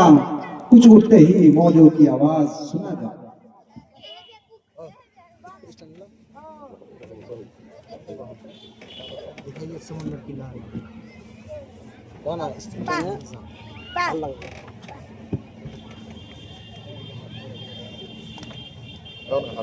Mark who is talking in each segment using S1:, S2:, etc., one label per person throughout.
S1: کام کچھ اٹھتے ہی موجوں کی آواز سنا جاتا Dobra, na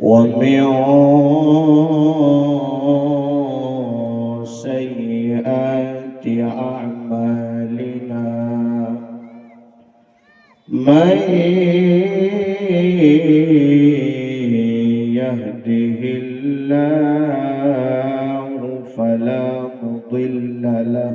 S2: ومن سيئات أعمالنا من يهده الله فلا مضل له.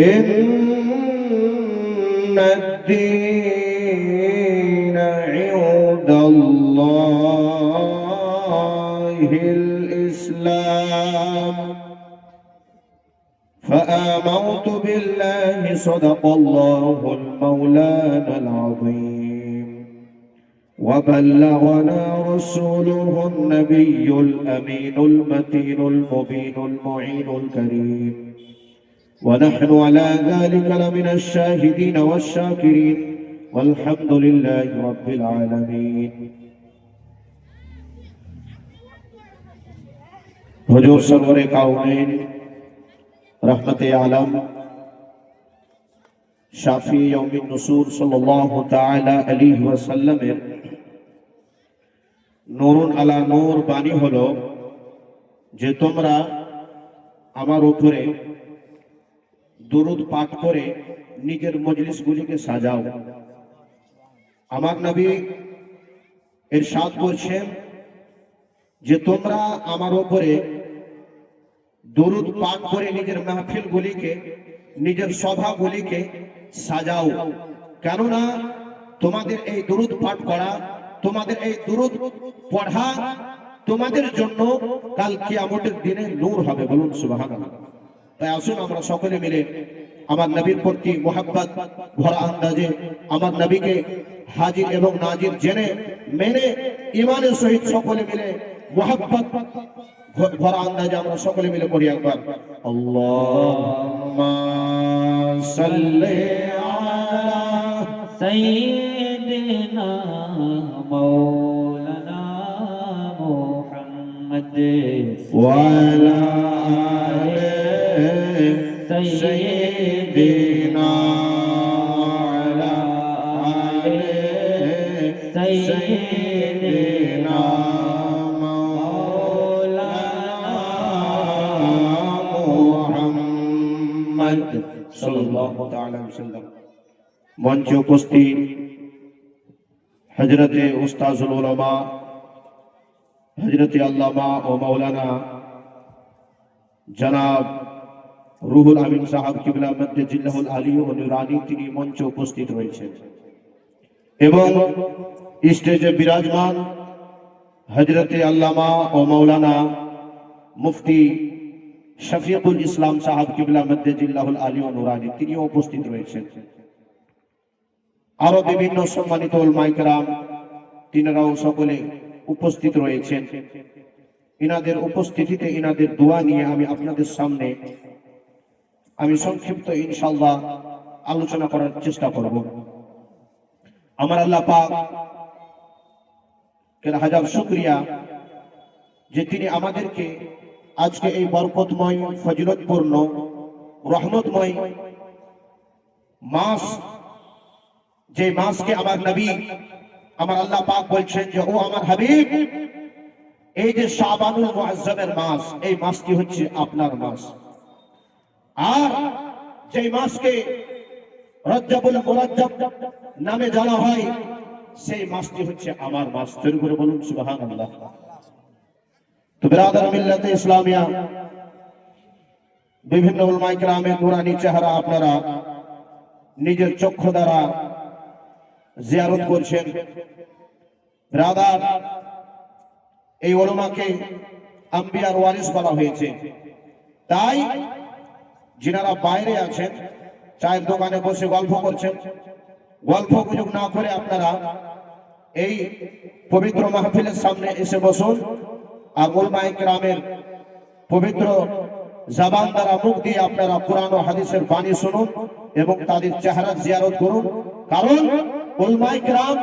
S2: إن الدين عند الله الإسلام فآمنت بالله صدق الله المولانا العظيم وبلغنا رسوله النبي الأمين المتين المبين المعين الكريم ونحن على ذلك لمن الشاهدين والشاكرين والحمد لله رب العالمين. حضور سرور کونین رحمت عالم شافی یوم النصور صلی اللہ تعالی علیہ وسلم نور على نور বাণী هلو যে তোমরা আমার উপরে দরুদ পাঠ করে নিজের মজলিসগুলিকে সাজাও। আমার নবী ইরশাদ করছেন যে, তোমরা আমার ওপরে দরুদ পাঠ করে নিজের মাহফিলগুলিকে, নিজের সভা সভাগুলিকে সাজাও। কেননা তোমাদের এই দরুদ পাঠ করা, তোমাদের এই দরুদ পড়া তোমাদের জন্য কাল কিয়ামতের দিনে নূর হবে। বলুন সুবহানাল্লাহ। তাই আসুন আমরা সকলে মিলে আমার নবীর প্রতি মোহাম্মত ভরা আন্দাজে আমার নবীকে হাজির এবং নাজির জেনে, মেনে ইমানের সহিত সকলে মিলে মোহাম্মত ভরা আন্দাজে আমরা সকলে মিলে করি একবার। সাইয়্যিদিনা
S3: سيدنا
S2: وعلى آل سيدنا مولانا محمد صلى الله تعالى وسلم মঞ্চে উপস্থিত হজরতে উস্তাজুল উলামা হজরত আল্লামা ও মৌলানা জনাব রুহুল আমিন সাহাব কিবলা মধ্যে জিল্লাহুল আলী ও নুরানি তিনি মঞ্চে উপস্থিত রয়েছেন। এবং স্টেজে বিরাজমান হজরতে আল্লামা ও মৌলানা মুফতি শফিকুল ইসলাম সাহাব কিবলা মধ্যে জিল্লাহুল আলী ও নুরানি তিনিও উপস্থিত রয়েছেন। আরও বিভিন্ন সম্মানিত মাইকরাম তিনারাও সকলে উপস্থিত রয়েছেন। ইনাদের উপস্থিতিতে ইনাদের দোয়া নিয়ে আমি আপনাদের সামনে আমি সংক্ষিপ্ত ইনশাল্লাহ আলোচনা করার চেষ্টা করব। আমার আল্লাহ পাক হাজার শুক্রিয়া যে তিনি আমাদেরকে আজকে এই বরকতময়, ফজিলতপূর্ণ, রহমতময় মাস, যে মাসকে আমার নবী, আমার আল্লাহ পাক বলছেন যে, ও আমার হাবিব, এই যে শাবানুল মুআজ্জামের মাস, এই মাসটি হচ্ছে আপনার মাস। আর যে মাসকে রজ্জাবুল মুরাজ্জাব নামে জানা হয়, সেই মাসটি হচ্ছে আমার মাস শুরু করে বলুন, সুবহানাল্লাহ। তো বিরাদার মিল্লাতে ইসলামিয়া, বিভিন্ন উলমায়ে কেরামের নুরানি চেহারা আপনারা নিজের চক্ষু দ্বারা জিয়ারত করছেন। বিরাদার, এই ওলমাকে আম্বিয়ার ওয়ারিস বলা হয়েছে। তাই যিনারা বাইরে আছেন, চায়ের দোকানে বসে গল্প করছেন, গল্প গুজব না করে আপনারা এই পবিত্র মাহফিলের সামনে এসে বসুন আর ওলমায়ে কেরামের পবিত্র জবান দ্বারা মুখ দিয়ে আপনারা কোরআন হাদিসের বাণী শুনুন এবং তাদের চেহারা জিয়ারত করুন। কারণ ওলমায়ে কেরাম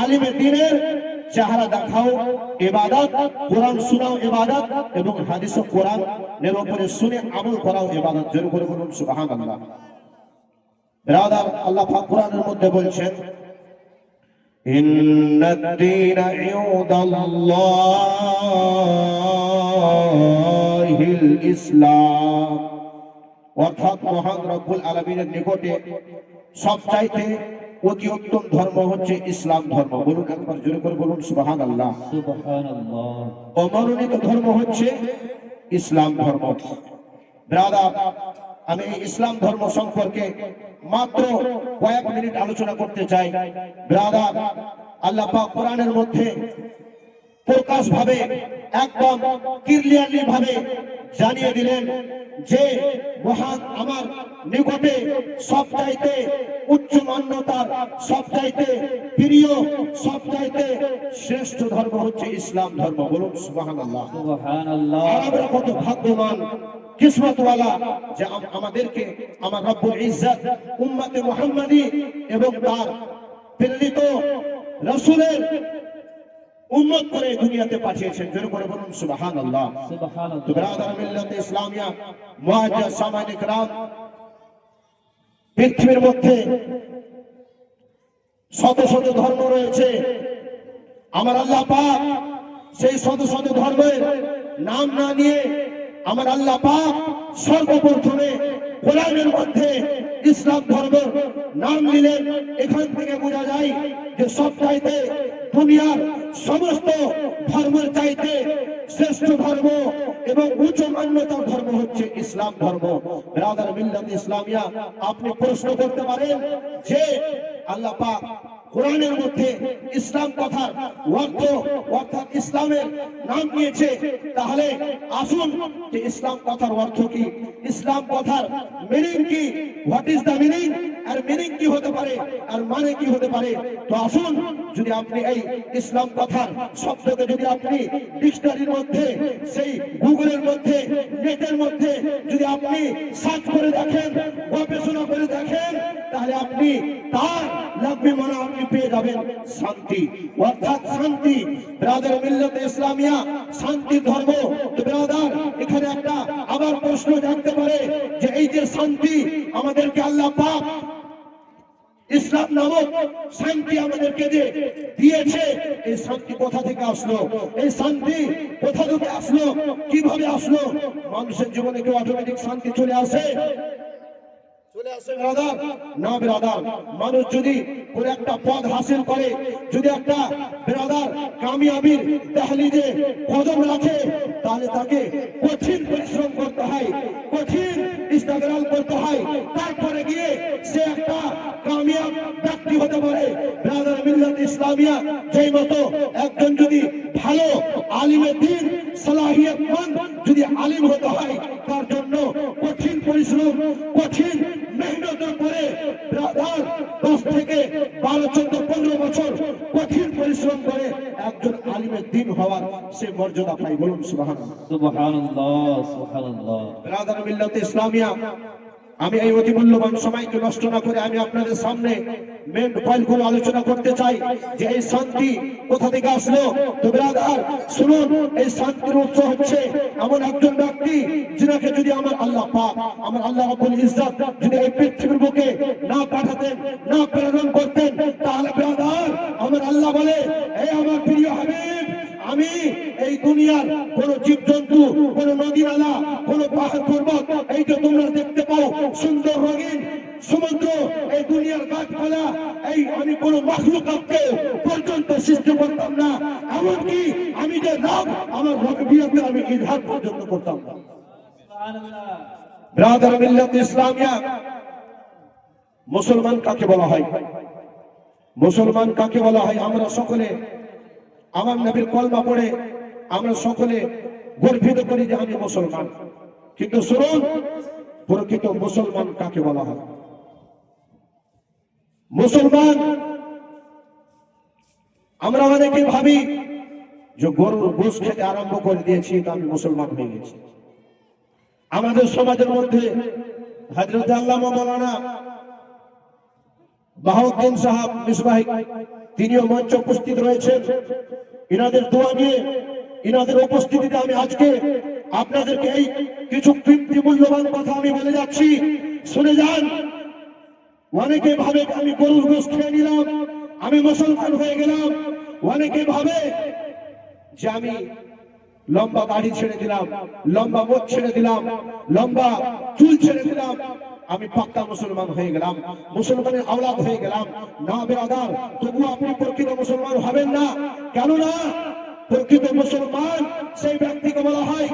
S2: আলিমে দিনের চেহারা দেখাও ইবাদত কোরআন শোনাও ইবাদত এবং হাদিস ও কোরআন এর উপরে শুনে আমল করাও ইবাদত জোর করে বলুন সুবহানাল্লাহ বিরাদার আল্লাহ পাক কোরআনের মধ্যে বলছেন إن الدين عند الله الإسلام অর্থাৎ মহান রব্বুল আলমিনের নিকটে সবচাইতে অতি উত্তম ধর্ম হচ্ছে ইসলাম ধর্ম। বলুন একবার জোরে করে বলুন সুবাহান আল্লাহ অমরণিত ধর্ম হচ্ছে ইসলাম ধর্ম। ব্রাদার আমি ইসলাম ধর্ম সম্পর্কে মাত্র কয়েক মিনিট আলোচনা করতে চাই। ব্রাদার আল্লাহ পাক কোরআনের মধ্যে প্রকাশ ভাবে একদম ক্লিয়ারলি ভাবে জানিয়ে দিলেন যে মহান আমার নিকটে সবচাইতে উচ্চ মান্যতার সবচাইতে প্রিয় সবচাইতে শ্রেষ্ঠ ধর্ম হচ্ছে ইসলাম ধর্ম। বলুন সুবহানাল্লাহ।
S3: সুবহানাল্লাহ।
S2: আমরা কত ভাগ্যবান কিসমতওয়ালা যে আমাদেরকে আমার রব্বুল ইজ্জত উম্মতে মুহাম্মাদি এবং তার প্রেরিত রাসূলের উন্নত করে দুনিয়াতে পাঠিয়েছেন। জোর করে বলুন সুবহান আল্লাহ
S3: তো
S2: ব্রাদার মিল্লাত ইসলামিয়া মুআজ্জাজ সামাইন ইকরাম পৃথিবীর মধ্যে শত শত ধর্ম রয়েছে। আমার আল্লাহ পাক সেই শত শত ধর্মের নাম না নিয়ে আমার আল্লাহ পাক সর্বপ্রথমে কোরআনের মধ্যে ইসলাম ধর্ম নাম নিলেন। এখান থেকে বোঝা যায় যে সব চাইতে দুনিয়ার সমস্ত ধর্মের চাইতে শ্রেষ্ঠ ধর্ম এবং উচ্চ মান্যতার ধর্ম হচ্ছে ইসলাম ধর্ম। রাদার মিল্লাত ইসলামিয়া আপনি প্রশ্ন করতে পারেন যে আল্লাহ পাক কোরআনের মধ্যে ইসলাম কথার অর্থ অর্থাৎ ইসলামের নাম নিয়েছে তাহলে আসুন যে ইসলাম কথার অর্থ কি? ইসলাম কথার মিনিং কি? হোয়াট ইজ দ্য মিনিং আর মিনিং কি হতে পারে, আর মানে কি হতে পারে? তো আসুন, যদি আপনি এই ইসলাম কথার শব্দকে যদি আপনি ডিকশনারির মধ্যে, সেই গুগলের মধ্যে, নেটের মধ্যে যদি আপনি সার্চ করে দেখেন, গবেষণা করে দেখেন, তাহলে আপনি তার লাগবে মনে আপনি পেয়ে যাবেন শান্তি। অর্থাৎ শান্তি, ব্রাদার মিল্লাত ইসলামিয়া শান্তি ধর্ম। তো ব্রাদার, এখানে একটা আবার প্রশ্ন জানতে পারে যে এই যে শান্তি, আমাদেরকে আল্লাহ পাক ইসলাম নামক শান্তি আমাদেরকে যে দিয়েছে। এই শান্তি কোথা থেকে আসলো? এই শান্তি কোথা থেকে আসলো? কীভাবে আসলো? মানুষের জীবনে কি অটোমেটিক শান্তি চলে আসে? মানুষ যদি কোন একটা পদ হাসিল করে, যদি একটা ব্রাদার, কামিয়াবির কদম রাখে, তাহলে তাকে কঠিন পরিশ্রম করতে হয়, কঠিন করতে হয়। তারপরে গিয়ে সে একটা কামিয়াব ব্যক্তি হতে পারে। ব্রাদার মিল্লাত ইসলামিয়া যেই মতো একজন যদি ভালো আলিমে দিন সালাহিয়তমান যদি আলিম হতে হয়, তার জন্য কঠিন পরিশ্রম, কঠিন মেহনতের পরে ব্রাদার দশ থেকে বারো চোদ্দ পনেরো বছর কঠিন পরিশ্রম করে একজন আলিমের দিন হওয়ার সে মর্যাদা পাই। বলুন সুবাহ মিল্লাত ইসলামিয়া। আমি এই অতি মূল্যবান সময়কে নষ্ট না করে আমি আপনাদের সামনে মেন পয়েন্টগুলো আলোচনা করতে চাই যে এই শান্তি কোথা থেকে আসলো? তো ব্রাদার, শুনুন, এই শান্তির উৎস হচ্ছে এমন একজন ব্যক্তি যিনাকে যদি আমার আল্লাহ পাক, আমার আল্লাহ রাব্বুল ইজ্জত যদি এই পৃথিবীর বুকে না পাঠাতেন, না প্রেরণ করতেন, তাহলে ব্রাদার, আমার আল্লাহ বলে নাম আমার রকবিয়াতে আমি ইজহার পর্যন্ত করতাম না। ব্রাদার মিল্লাত ইসলামিয়া, মুসলমান কাকে বলা হয়? মুসলমান কাকে বলা হয়? আমরা সকলে, আমার নবীর কলমা পড়ে আমরা সকলে গর্বিত করি যে আমি মুসলমান। কিন্তু শুনুন, প্রকৃত মুসলমান কাকে বলা হয়? মুসলমান, আমরা অনেকে ভাবি যে গরুর গোস খেতে আরম্ভ করে দিয়েছি তো আমি মুসলমান হয়ে গেছি। আমাদের সমাজের মধ্যে হজরত মৌলানা সাহাব তিনিও মঞ্চ উপস্থিত রয়েছেন। ইনাদের দোয়া নিয়ে, ইনাদের উপস্থিতিতে আমি আজকে আপনাদেরকে এই কিছু কীর্তি মূল্যবান কথা আমি বলে যাচ্ছি। শুনে যান, অনেকে ভাবে আমি গরুর গোস খেয়ে নিলাম, আমি মুসলমান হয়ে গেলাম, অনেকে ভাবে যে আমি লম্বা দাড়ি ছেড়ে দিলাম, লম্বা মোট ছেড়ে দিলাম, লম্বা চুল ছেড়ে দিলাম। আমি পাক্কা মুসলমান হয়ে গেলাম, মুসলমানের আওলাদ হয়ে গেলাম। না বেরাদার তবুও আপনি প্রকৃত মুসলমান হবেন না। কেননা প্রকৃত মুসলমান সেই ব্যক্তিকে বলা হয়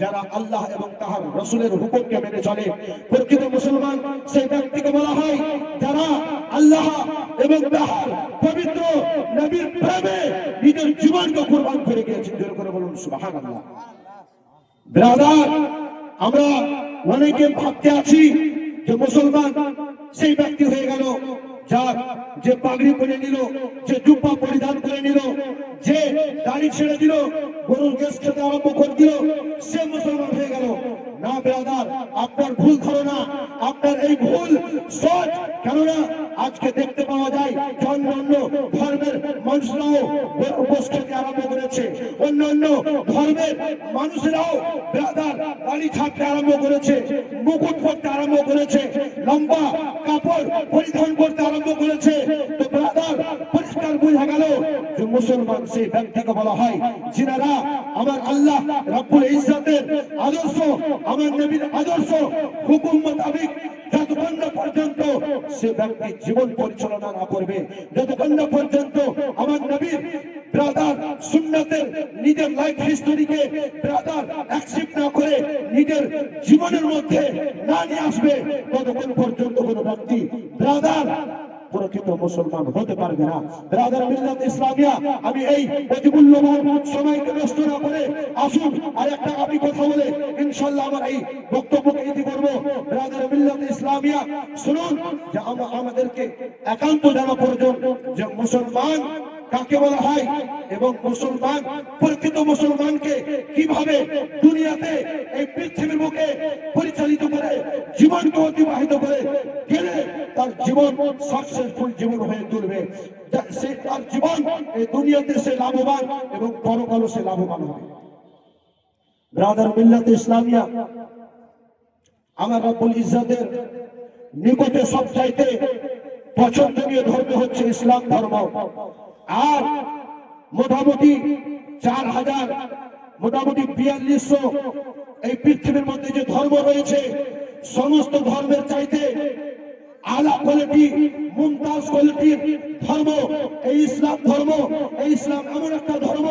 S2: যারা আল্লাহ এবং তাহার রসুলের হুকুমকে মেনে চলে। প্রকৃত মুসলমান সেই ব্যক্তিকে বলা হয় যারা আল্লাহ এবং তাহার পবিত্র নবীর প্রেমে নিজের জীবনকে কুরবান করে গিয়েছেন জোর করে বলুন, সুবহানাল্লাহ। ব্রাদার, আমরা অনেকে ভাবতে আছি যে মুসলমান সেই ব্যক্তি হয়ে গেল। যার যে পাগড়ি পরে নিল, যে জুব্বা পরিধান করে নিল, যে দাড়ি ছেড়ে দিল, গরুর গ্যাস খেতে আরম্ভ করে দিল, সে মুসলমান হয়ে গেল। না বেরাদার আপনার ভুল ধারণা, আপনার এই ভুল সৎ, কেননা আজকে দেখতে পাওয়া যায় যে অন্য অন্য ধর্মের মানুষরাও উপোস খেতে আরম্ভ করেছে। অন্য অন্য ধর্মের মানুষেরাও ব্রাদার দাড়ি ছাড়তে আরম্ভ করেছে, মুকুট পরতে আরম্ভ করেছে, লম্বা কাপড় পরিধান করতে আরম্ভ করেছে তো ব্রাদার বোঝা গেল যে মুসলমান সেই ব্যক্তিকে বলা হয় যিনারা আমার আল্লাহ রাব্বুল ইজ্জতের আদর্শ, আমার নবীর আদর্শ হুকুম মোতাবেক নিজের জীবনের মধ্যে না নিয়ে আসবে, ততক্ষণ পর্যন্ত কোনো ব্যক্তি ব্রাদার প্রকৃত মুসলমান হতে পারবে না। রাজার মিল্লাত ইসলামিয়া, আমি এই অতি মূল্যবান সময়কে নষ্ট না করে আসুন আর একটা আমি কথা বলে ইনশাল্লাহ আমার এই বক্তব্যকে ইতি করব। রাজার মিল্লাত ইসলামিয়া, শুনুন যে আমরা আমাদেরকে একান্ত জানা প্রয়োজন যে মুসলমান কাকে বলা হয়? এবং মুসলমান প্রকৃত মুসলমানকে কীভাবে দুনিয়াতে এই পৃথিবীর মুখে পরিচালিত করে, জীবনকে অতিবাহিত করে গেলে তার জীবন সাকসেসফুল জীবন হয়ে তুলবে? সে তার জীবন, এই দুনিয়াতে সে লাভবান এবং পরকালও সে লাভবান হবে। ব্রাদার মিল্লাত ইসলামিয়া, আমার রব্বুল ইজ্জতের নিকটে সব চাইতে পছন্দনীয় ধর্ম হচ্ছে ইসলাম ধর্ম। আর মোটামুটি চার হাজার, মোটামুটি বিয়াল্লিশশো। এই পৃথিবীর মধ্যে যে ধর্ম রয়েছে, সমস্ত ধর্মের চাইতে আলা কোয়ালিটি মুমতাজ কোয়ালিটির ধর্ম। এই ইসলাম ধর্ম, এই ইসলাম এমন একটা ধর্ম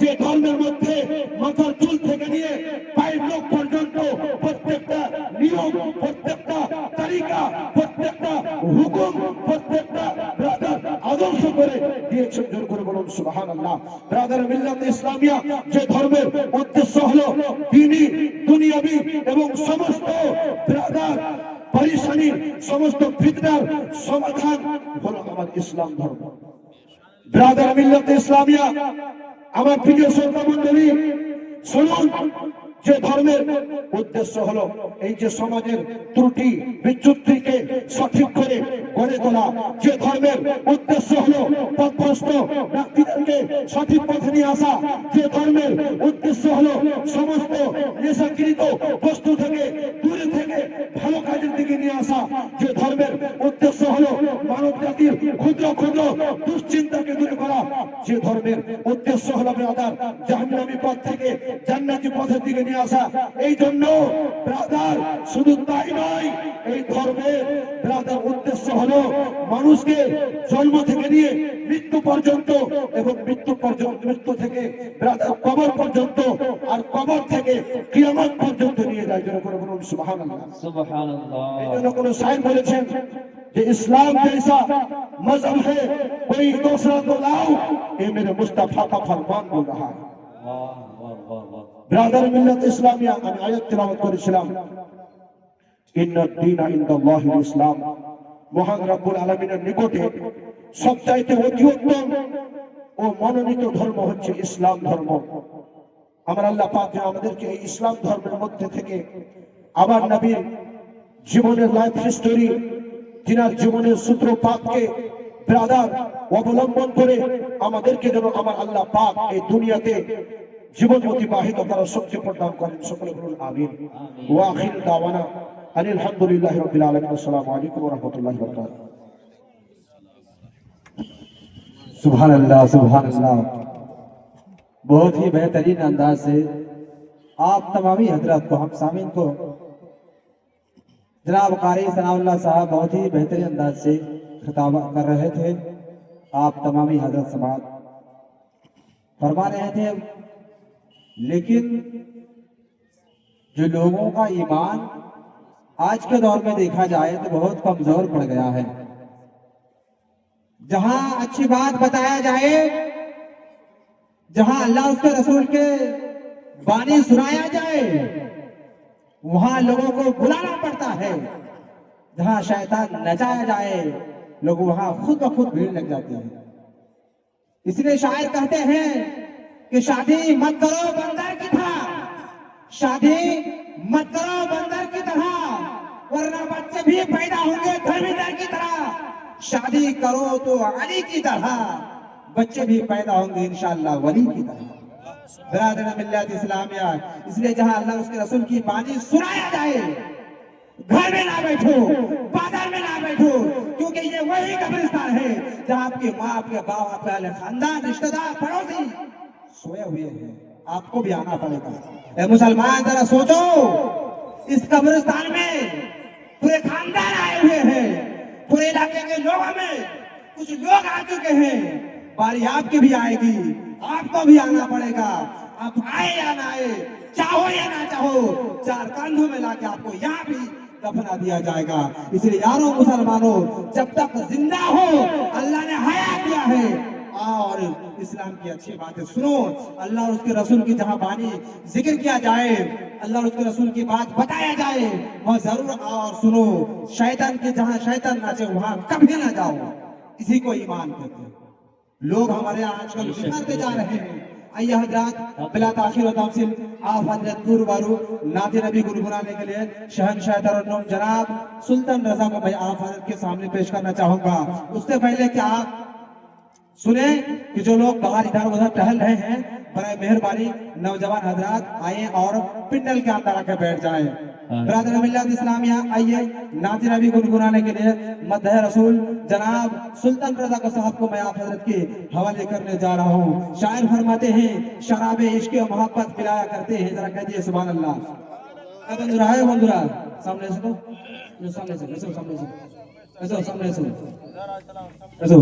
S2: যে ধর্মের মধ্যে মাথার চুল থেকে নিয়ে পায়ের লোক পর্যন্ত প্রত্যেকটা নিয়ম, প্রত্যেকটা তালিকা, প্রত্যেকটা হুকুম, প্রত্যেকটা আদর্শ করে দিয়েছেন জোর করে বলুন, সুবহানাল্লাহ। ব্রাদার মিল্লাত ইসলামিয়া যে ধর্মের উদ্দেশ্য হলো দিনী, দুনিয়াবি এবং সমস্ত ব্রাদার পরিশানি সমস্ত ফিতনার সমাধান হলো আমার ইসলাম ধর্ম। ব্রাদার মিল্লাত ইসলামিয়া, আমার প্রিয় শ্রোতা মন্ডলী শুনুন। যে ধর্মের উদ্দেশ্য হলো এই যে সমাজের ত্রুটি, বিচ্যুতিকে সঠিক করে গড়ে তোলা, যে ধর্মের উদ্দেশ্য হলো পথভ্রষ্ট ব্যক্তিদেরকে সঠিক পথে নিয়ে আসা, যে ধর্মের উদ্দেশ্য হলো সমস্ত নেশাকৃত বস্তু থেকে দূরে থেকে ভালো কাজের দিকে নিয়ে আসা যে ধর্মের উদ্দেশ্য হলো মানব জাতির ক্ষুদ্র ক্ষুদ্র দুশ্চিন্তাকে দূরে করা, যে ধর্মের উদ্দেশ্য হলো ব্রাদার, জাহান্নামী পথ থেকে জান্নাতি পথের দিকে নিয়ে আসা। এই জন্য ব্রাদার শুধু তাই নয়, এই ধর্মের ব্রাদার উদ্দেশ্য হলো মানুষকে জন্ম থেকে নিয়ে মৃত্যু পর্যন্ত এবং মৃত্যু পর্যন্ত, মৃত্যু থেকে ব্রাদার কবর পর্যন্ত, আর কবর থেকে কিয়ামত পর্যন্ত নিয়ে যায়। যেন করে বলুন সুবহানাল্লাহ। কোন সাইন মহান রব্বুল নিকটে অতি উত্তম ও মনোনীত ধর্ম হচ্ছে ইসলাম ধর্ম। আমার আল্লাহ পাক আমাদেরকে ইসলাম ধর্মের মধ্যে থেকে আবার নবীর জীবনের লাইফ হিস্টোরি তিনার জীবনের সূত্রপাতকে ব্রাদার অবলম্বন করে আমাদেরকে যেন আমার আল্লাহ পাক এই দুনিয়াতে জীবন অতিবাহিত করার শক্তি প্রদান করেন সকলে বলুন আমিন ওয়া আখির দাওয়ানা আনিল হামদুলিল্লাহি রাব্বিল আলামিন আসসালামু আলাইকুম ওয়া রাহমাতুল্লাহি ওয়া বারাকাতুহু
S1: सुभान अल्लाह सुभान अल्लाह बहुत ही बेहतरीन अंदाज से आप तमामी हजरत को हम सामीन को جناب قاری ثناء اللہ صاحب، بہت ہی بہترین انداز سے خطاب کر رہے تھے۔ آپ تمامی حضرت سماعت فرما رہے تھے۔ لیکن جو لوگوں کا ایمان آج کے دور میں دیکھا جائے تو بہت کمزور پڑ گیا ہے۔ جہاں اچھی بات بتایا جائے، جہاں اللہ اس کے رسول کے بانی سنایا جائے وہاں لوگوں کو بلانا پڑتا ہے۔ جہاں شیطان جایا جائے، لوگ وہاں خود بخود بھیڑ لگ جاتی ہے۔ اس لیے شاعر کہتے ہیں کہ شادی مت کرو بندر کی طرح۔ شادی مت کرو بندر کی طرح، ورنہ بچے بھی پیدا ہوں گے گھر بھی در کی طرح۔ شادی کرو تو علی کی طرح، بچے بھی پیدا ہوں گے انشاءاللہ ولی کی طرح۔ برادر ملت اسلامیہ، اس لیے جہاں اللہ اس کے رسول کی بانی سنایا جائے، گھر میں نہ بیٹھو، بازار میں نہ بیٹھو، کیونکہ یہ وہی قبرستان ہے جہاں آپ کی ماں، آپ کے باپ، آپ کے خاندان، رشتہ دار، پڑوسی سوئے ہوئے ہیں۔ آپ کو بھی آنا پڑے گا۔ اے مسلمان، ذرا سوچو، اس قبرستان میں پورے خاندان آئے ہوئے ہیں، پورے علاقے کے لوگوں میں کچھ لوگ آ چکے ہیں، باری آپ کی بھی آئے گی۔ آپ کو بھی آنا پڑے گا۔ آپ آئے یا نہ آئے، چاہو یا نہ چاہو، چار کاندھوں میں لا کے آپ کو یہاں بھی دفنا دیا جائے گا۔ اس لیے یاروں مسلمانوں جب تک زندہ ہو، اللہ نے حیا کیا ہے۔ اور اسلام کی اچھی باتیں سنو۔ اللہ اور اس کے رسول کی جہاں بانی ذکر کیا جائے، اللہ اور اس کے رسول کی بات بتایا جائے وہاں ضرور آؤ اور سنو۔ شیطان کے جہاں شیطان ناچے، وہاں کبھی نہ جاؤ۔ کسی کو ایمان کرتے ہیں۔ لوگ ہمارے آج کل جی، جی، بگڑتے جی، جا رہے ہیں۔ آئیے حضرات بلا تاخیر و تمثیل آپ حضرت پور بارو ناتی نبی گل بنانے کے لیے شہنشاہ ترنم جناب سلطان رضا کو بھائی آپ حضرت کے سامنے پیش کرنا چاہوں گا۔ اس سے پہلے کیا آپ سنیں کہ جو لوگ باہر ادھر ادھر ٹہل رہے ہیں برائے مہربانی نوجوان حضرات آئیں اور پنڈل کے اندر آ کے بیٹھ جائیں۔ برادر ملت اسلامیہ آئیے ناظر ابھی گنگنانے کے لیے مدہ رسول جناب سلطان رضا کا صاحب کو میں آپ حضرت کے حوالے کرنے جا رہا ہوں شاعر فرماتے ہیں شراب عشق و محبت پلایا کرتے ہیں ذرا کہہ دیے سبحان اللہ بندرا ہے بندرا سامنے سنو سامنے سنو سامنے سنو سامنے سنو ایسو